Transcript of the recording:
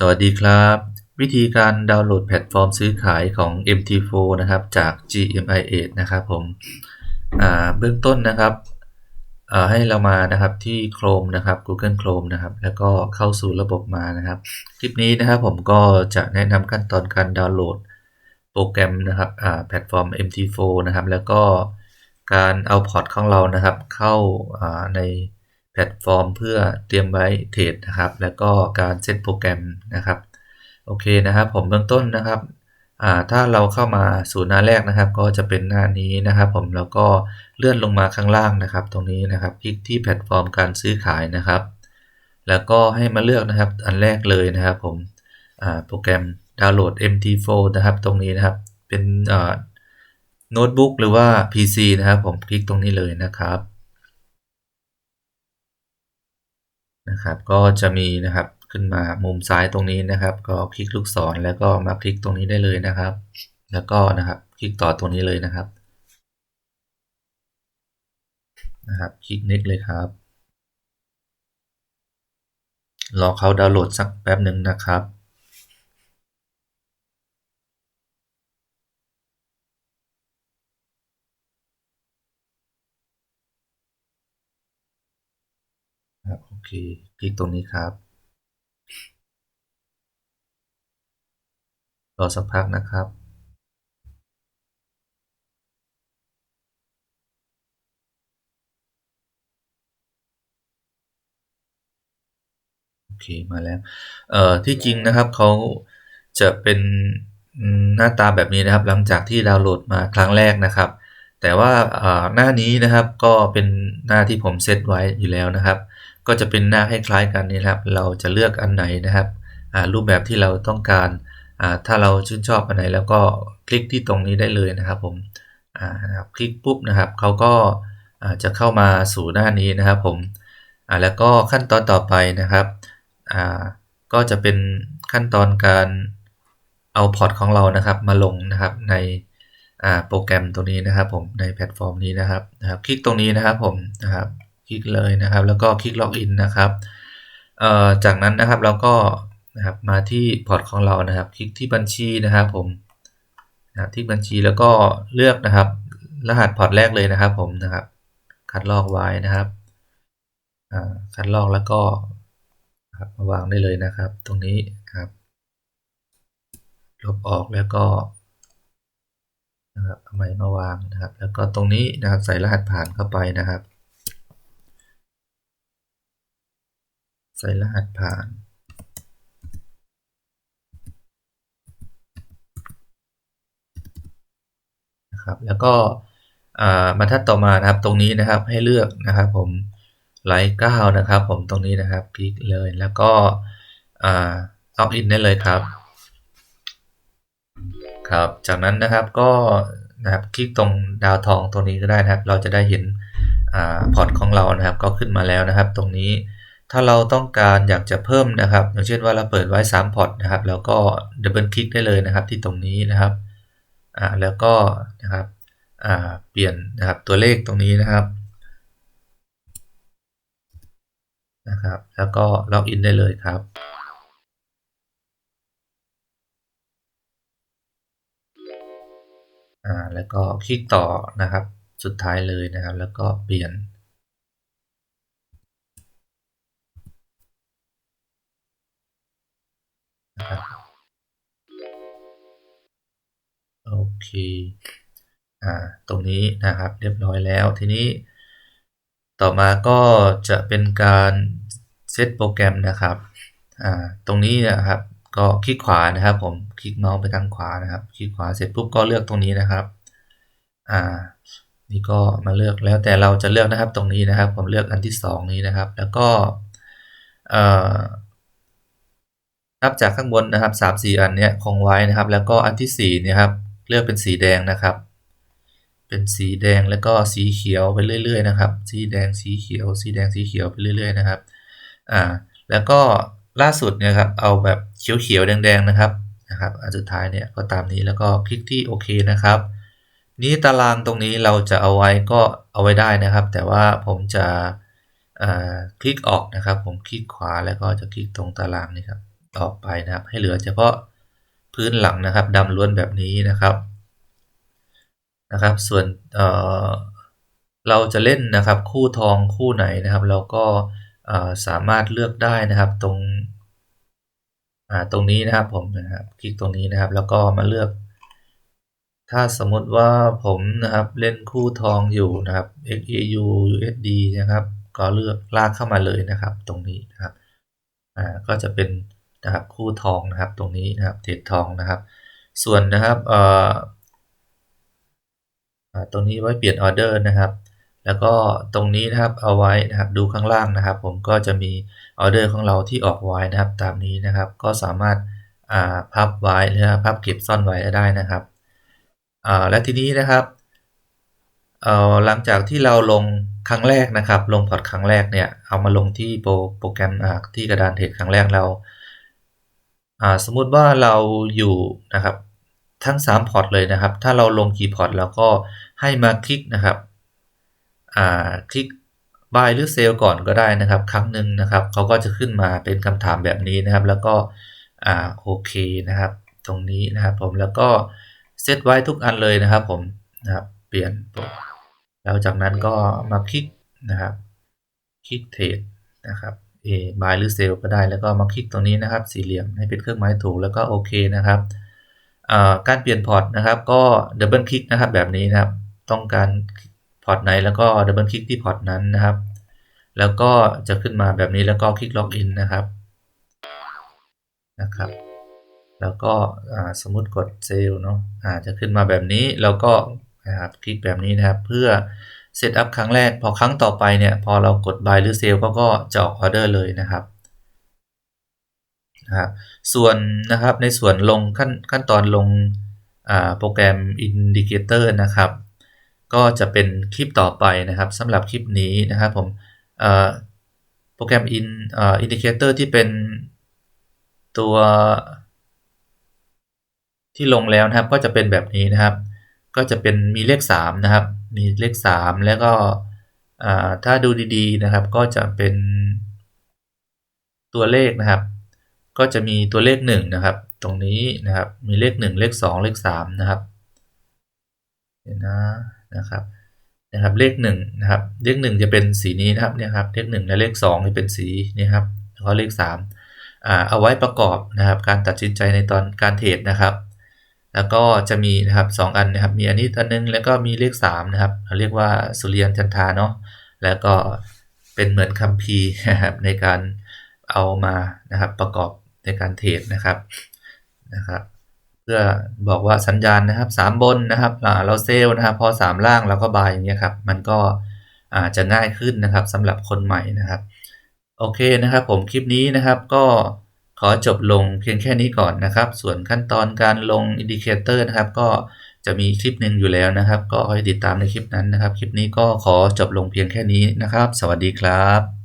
สวัสดีครับ วิธีการดาวน์โหลดแพลตฟอร์มซื้อขายของ MT4 นะครับจาก GMI8 นะครับผมเบื้องต้นนะครับให้เรามานะครับที่ Chrome นะครับ Google Chrome นะครับ แล้วก็เข้าสู่ระบบมานะครับ คลิปนี้นะครับผมก็จะแนะนำขั้นตอนการดาวน์โหลดโปรแกรมนะครับแพลตฟอร์ม MT4 นะครับ แล้วก็การเอาพอร์ตของเรานะครับ เข้าใน แพลตฟอร์มเพื่อเตรียมไว้เทรดนะครับ แล้วก็การเซตโปรแกรมนะครับ โอเคนะครับ ผมเบื้องต้นนะครับถ้าเราเข้ามาสู่หน้าแรกนะครับ ก็จะเป็นหน้านี้นะครับ ผมแล้วก็เลื่อนลงมาข้างล่างนะครับ ตรงนี้นะครับคลิกที่แพลตฟอร์มการซื้อขายนะครับ แล้วก็ให้มาเลือกนะครับอันแรกเลยนะครับ ผมโปรแกรมดาวน์โหลด MT4 นะครับ ตรงนี้นะครับ เป็นโน้ตบุ๊กหรือว่า PC นะครับ ผมคลิกตรงนี้เลยนะครับ นะครับก็จะมีนะครับขึ้นมามุมซ้ายตรงนี้นะครับ ก็คลิกลูกศรแล้วก็มาคลิกตรงนี้ได้เลยนะครับ แล้วก็นะครับคลิกต่อตรงนี้เลยนะครับนะครับคลิก next เลยครับรอเขาดาวน์โหลดสักแป๊บหนึ่งนะครับโอ เค คลิกตรงนี้ครับ รอสักพักนะครับ โอเค มาแล้ว เอ่อ ที่จริงนะครับเขาจะเป็นหน้าตาแบบนี้นะครับ หลังจากที่ดาวน์โหลดมาครั้งแรกนะครับแต่ว่าหน้านี้นะครับก็เป็นหน้าที่ผมเซตไว้อยู่แล้วนะครับ ก็จะเป็นหน้าให้คล้ายกันนี่ครับ เราจะเลือกอันไหนนะครับรูปแบบที่เราต้องการถ้าเราชื่นชอบอันไหนแล้วก็คลิกที่ตรงนี้ได้เลยนะครับผมคลิกปุ๊บนะครับเขาก็จะเข้ามาสู่หน้านี้นะครับผมแล้วก็ขั้นตอนต่อไปนะครับก็จะเป็นขั้นตอนการเอาพอร์ตของเรานะครับมาลงนะครับในโปรแกรมตรงนี้นะครับผมในแพลตฟอร์มนี้นะครับนะครับ คลิกตรงนี้นะครับผมนะครับ คลิกเลยนะครับ แล้วก็คลิกล็อกอินนะครับจากนั้นนะครับเราก็นะครับมาที่พอร์ตของเรานะครับ คลิกที่บัญชีนะครับผมนะที่บัญชีแล้วก็เลือกนะครับ รหัสพอร์ตแรกเลยนะครับ ผมนะครับ คัดลอกไว้นะครับคัดลอกแล้วก็มาวางได้เลยนะครับ ตรงนี้ครับลบออกแล้วก็นะครับเอาใหม่มาวางนะครับ แล้วก็ตรงนี้นะครับใส่รหัสผ่านเข้าไปนะครับ ใส่รหัสผ่านนะครับแล้วก็บรรทัดต่อมานะครับตรงนี้นะครับให้เลือกนะครับผมไลค์เก้านะครับ ผมตรงนี้นะครับคลิกเลยแล้วก็ล็อกอินได้เลยครับครับจากนั้นนะครับก็นะครับคลิกตรงดาวทองตรงนี้ก็ได้นะครับ เราจะได้เห็นพอร์ตของเรานะครับ ก็ขึ้นมาแล้วนะครับ ตรงนี้ ถ้าเราต้องการอยากจะเพิ่มนะครับ อย่างเช่นว่าเราเปิดไว้3พอร์ตนะครับ แล้วก็ดับเบิลคลิกได้เลยนะครับที่ตรงนี้นะครับ อ่า แล้วก็นะครับอ่าเปลี่ยนนะครับตัวเลขตรงนี้นะครับ นะครับ แล้วก็ล็อกอินได้เลยครับอ่าแล้วก็คลิกต่อนะครับ สุดท้ายเลยนะครับ แล้วก็เปลี่ยน เคอ่าตรงนี้นะครับเรียบร้อยแล้วทีนี้ ต่อมาก็จะเป็นการเซตโปรแกรมนะครับอ่าตรงนี้นะครับก็คลิกขวานะครับผมคลิกเมาส์ไปทางขวานะครับ คลิกขวาเสร็จปุ๊บก็เลือกตรงนี้นะครับอ่านี่ก็มาเลือกแล้วแต่เราจะเลือกนะครับตรงนี้นะครับ ผมเลือกอันที่ 2 นี้นะครับ แล้วก็นับจากข้างบนนะครับสามสี่อันเนี้ยคงไว้นะครับ แล้วก็อันที่สี่เนี่ยครับ เลือกเป็นสีแดงนะครับ เป็นสีแดงแล้วก็สีเขียวไปเรื่อย ๆ นะครับ สีแดงสีเขียว สีแดงสีเขียวไปเรื่อย ๆ นะครับ อ่า แล้วก็ล่าสุดเนี่ยครับ เอาแบบเขียวๆแดงๆนะครับ นะครับ อันสุดท้ายเนี่ยก็ตามนี้แล้วก็คลิกที่โอเคนะครับ นี้ตารางตรงนี้เราจะเอาไว้ก็เอาไว้ได้นะครับ แต่ว่าผมจะคลิกออกนะครับ ผมคลิกขวาแล้วก็จะคลิกตรงตารางนี่ครับออกไปนะครับ ให้เหลือเฉพาะ พื้นหลังนะครับดำล้วนแบบนี้นะครับนะครับ ส่วนเเราจะเล่นนะครับคู่ทองคู่ไหนนะครับ เราก็สามารถเลือกได้นะครับตรงตรงนี้นะครับผมนะครับคลิกตรงนี้นะครับ แล้วก็มาเลือก ถ้าสมมติว่าผมนะครับเล่นคู่ทองอยู่นะครับ XAU USD นะครับ ก็เลือกลากเข้ามาเลยนะครับ ตรงนี้นะครับอ่าก็จะเป็น นะครับคู่ทองนะครับตรงนี้นะครับเทรดทองนะครับ ส่วนนะครับเอ่อตรงนี้ไว้เปลี่ยนออเดอร์นะครับ แล้วก็ตรงนี้นะครับเอาไว้นะครับดูข้างล่างนะครับ ผมก็จะมีออเดอร์ของเราที่ออกไว้นะครับ ตามนี้นะครับก็สามารถพับไว้หรือพับเก็บซ่อนไว้ได้นะครับและทีนี้นะครับหลังจากที่เราลงครั้งแรกนะครับ ลงพอร์ตครั้งแรกเนี่ยเอามาลงที่โปรโปรแกรมที่กระดานเทรดครั้งแรกเรา สมมุติว่าเราอยู่นะครับทั้ง 3 พอร์ตเลยนะครับ ถ้าเราลงกี่พอร์ตเราก็ให้มาคลิกนะครับคลิก buy หรือ sell ก่อนก็ได้นะครับ ครั้งหนึ่งนะครับเขาก็จะขึ้นมาเป็นคำถามแบบนี้นะครับ แล้วก็โอเคนะครับ ตรงนี้นะครับผมแล้วก็เซตไว้ทุกอันเลยนะครับ ผมนะครับ เปลี่ยนแล้วจากนั้นก็มาคลิกนะครับ คลิกเทรดนะครับ A buy หรือ sell ก็ได้ แล้วก็มาคลิกตรงนี้นะครับ สี่เหลี่ยมให้เป็นเครื่องหมายถูกแล้วก็โอเคนะครับ การเปลี่ยนพอร์ตนะครับก็ดับเบิลคลิกนะครับแบบนี้นะครับ ต้องการพอร์ตไหนแล้วก็ดับเบิลคลิกที่พอร์ตนั้นนะครับ แล้วก็จะขึ้นมาแบบนี้แล้วก็คลิกล็อกอินนะครับนะครับ แล้วก็สมมติกดเซลเนาะจะขึ้นมาแบบนี้แล้วก็นะครับคลิกแบบนี้นะครับเพื่อ เซตอัพครั้งแรก พอครั้งต่อไปเนี่ย พอเรากด buy หรือ sell ก็ก็จะออกออเดอร์เลยนะครับนะครับส่วนนะครับในส่วนลงขั้นขั้นตอนลงโปรแกรม Indicator นะครับ ก็จะเป็นคลิปต่อไปนะครับสำหรับคลิปนี้นะครับผมโปรแกรม in indicator ที่เป็นตัวที่ลงแล้วนะครับก็จะเป็นแบบนี้นะครับ ก็จะเป็นมีเลข 3 นะครับ มีเลข 3 แล้วก็ถ้าดูดีๆนะครับก็จะเป็นตัวเลขนะครับ ก็จะมีตัวเลข1นะครับ ตรงนี้นะครับมีเลข 1 เลข 2 เลข3นะครับเดี๋ยวนะนะครับนะครับเลข1นะครับเลข 1 จะเป็นสีนี้นะครับเนี่ยครับเลข1และเลข2จะเป็นสีนี้ครับแล้วก็เลข3อ่าเอาไว้ประกอบนะครับ การตัดสินใจในตอนการเทรดนะครับ แล้วก็จะมีนะครับ2อันนะครับ มีอันนี้อันนึงแล้วก็มีเลข3นะครับเราเรียกว่าสุริยันจันทาเนาะแล้วก็เป็นเหมือนคัมภีร์นะครับในการเอามานะครับประกอบในการเทรดนะครับนะครับ เพื่อบอกว่าสัญญาณนะครับ 3 บนนะครับเราเซลนะครับพอ 3 ล่างเราก็บายอย่างเงี้ยครับมันก็อาจจะง่ายขึ้นนะครับสำหรับคนใหม่นะครับ โอเคนะครับผมคลิปนี้นะครับก็ ขอจบลงเพียงแค่นี้ก่อนนะครับ ส่วนขั้นตอนการลงอินดิเคเตอร์นะครับ ก็จะมีคลิปหนึ่งอยู่แล้วนะครับ ก็ให้ติดตามในคลิปนั้นนะครับ คลิปนี้ก็ขอจบลงเพียงแค่นี้นะครับ สวัสดีครับ